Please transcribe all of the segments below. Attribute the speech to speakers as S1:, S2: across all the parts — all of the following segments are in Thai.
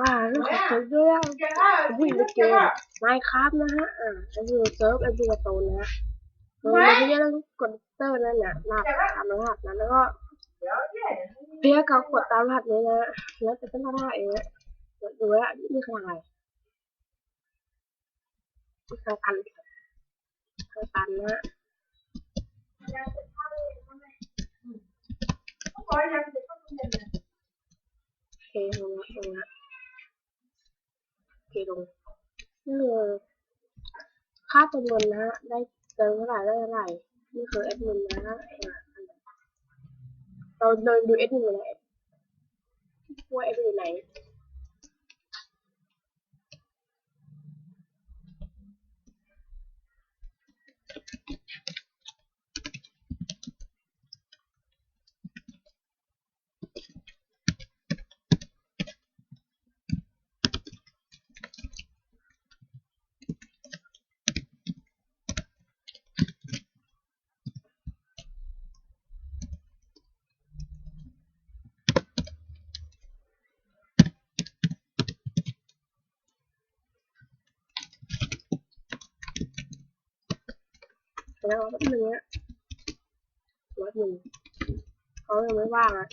S1: อ่าเรื่องของเซิร์ฟเวอร์ผมพูดในเกมไมค์ครับนะฮะ อ่าก็คือเซิร์ฟเอ็นดูโตนะฮะเราไม่ได้ต้องกดเตอร์นั่นแหละรหัสตามรหัสนั้นแล้วก็เพียกับกดตามรหัสนี้นะ แล้วจะเป็นรหัสเองนะดูว่านี่คืออะไรนี่คือตันคือตันนะโอเคลงละลงละ ลงนี่คือค่าจำนวนนะฮะได้เติมเท่าไหร่ได้เท่าไหร่นี่คือเอดมินนะฮะเราเดินดูเอดมินเลยว่าเอดมินอยู่ไหน แล้วแป๊บนึงนะแป๊บนึงเขายังไม่ว่างอะ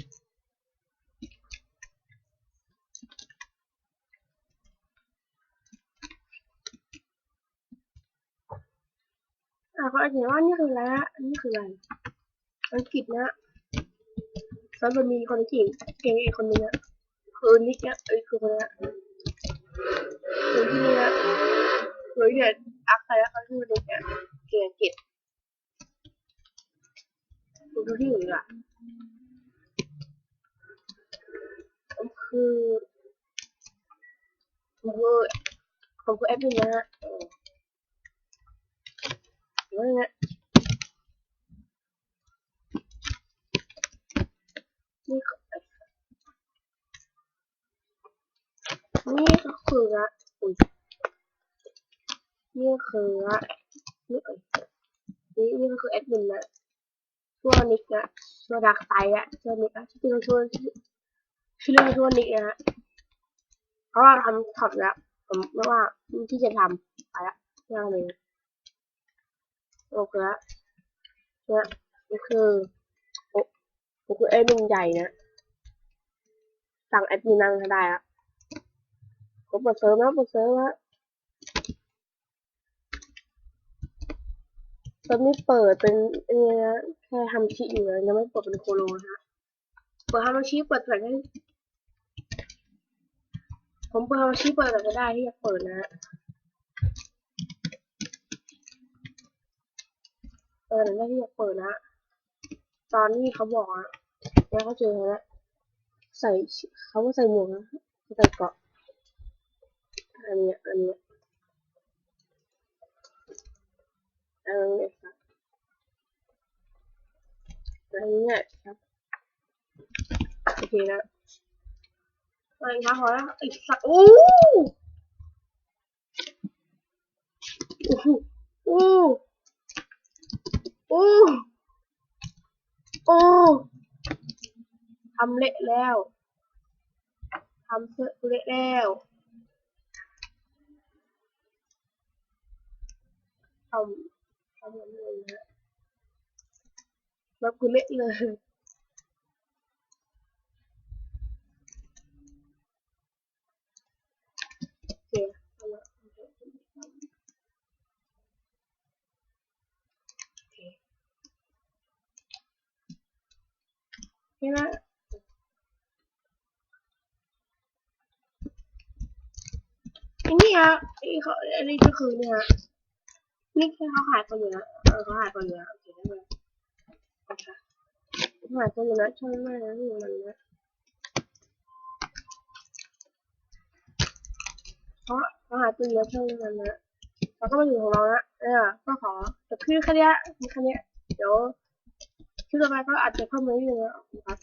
S1: อ่าเขาอาจจะว่านี่คืออะไรฮะอันนี้คืออะไรอังกฤษนะแล้วมันมีคนเก่งเก่งอีกคนนึงอะคือนิกเนี่ยเอ้ยคือคนนี้ยคือที่นี่ยคือเนี่ยอักใครแล้วเขาชื่อนิกเนี่ยเก่งอังกฤษ ดูดูที่อื่นอะผมคือผมคือผมคือแอดมินนะฮะเออเดี๋ยวนะนี่ก็นี่ก็คืออะอุ้ยนี่คืออะนี่นี่ก็คือแอดมินนะชื่อว่านิกนะ ชื่อว่าดักไซอะชื่อนิกอะชื่อจริงชื่อชื่อชื่อเล่นชื่อนิกนะฮะเพราะว่าทำถอดแล้วผมไม่ว่าที่จะทำไปละย่างเลยโอเคละเนี่ยนี่คือโอ้นี่คือแอดมินใหญ่นะสั่งแอดมินนั่งก็ได้อะผมเปิดเซิร์ฟนะเปิดเซิร์ฟนะ เซิร์ฟนี่เปิดเป็นเออแค่ทำชีอยู่นะยังไม่เปิดเป็นโคโลนะเปิดทำชีเปิดแต่ได้ผมเปิดทำชีเปิดแต่ก็ได้ที่จะเปิดนะฮะเออแต่งที่จะเปิดนะตอนนี้เขาบอกอะแล้วเขาเจอแล้วใส่เขาก็ใส่หมวกนะใส่เกาะอันนี้อันนี้ อันนี้ยครับอันเนี้ยครับโอเคนะอะไรคะขอแล้วไอ้สัตว์โอ้โอ้โอ้โอ้โอ้ทำเละแล้วทำเสเละแล้วทำทำอย่างนี้นะ แล้วกูเละเลยโอเคเอาละโอเคแค่นั้นอันนี้อะไอ้เขาอันนี้ก็คือเนี่ยนี่คือเขาหายไปอยู่แล้วเออเขาหายไปอยู่แล้วโอเค ได้เลยโอเคเขาหายไปอยู่แล้วช่องแม่นะนี่มันนะเพราะเราหายไปอยู่แล้วช่องมันนะเราก็มาอยู่ของเราละเออก็ขอแต่คือแค่นี้แค่นี้เดี๋ยวคลิปต่อไปก็อาจจะเพิ่มมาเรื่อยๆนะครับ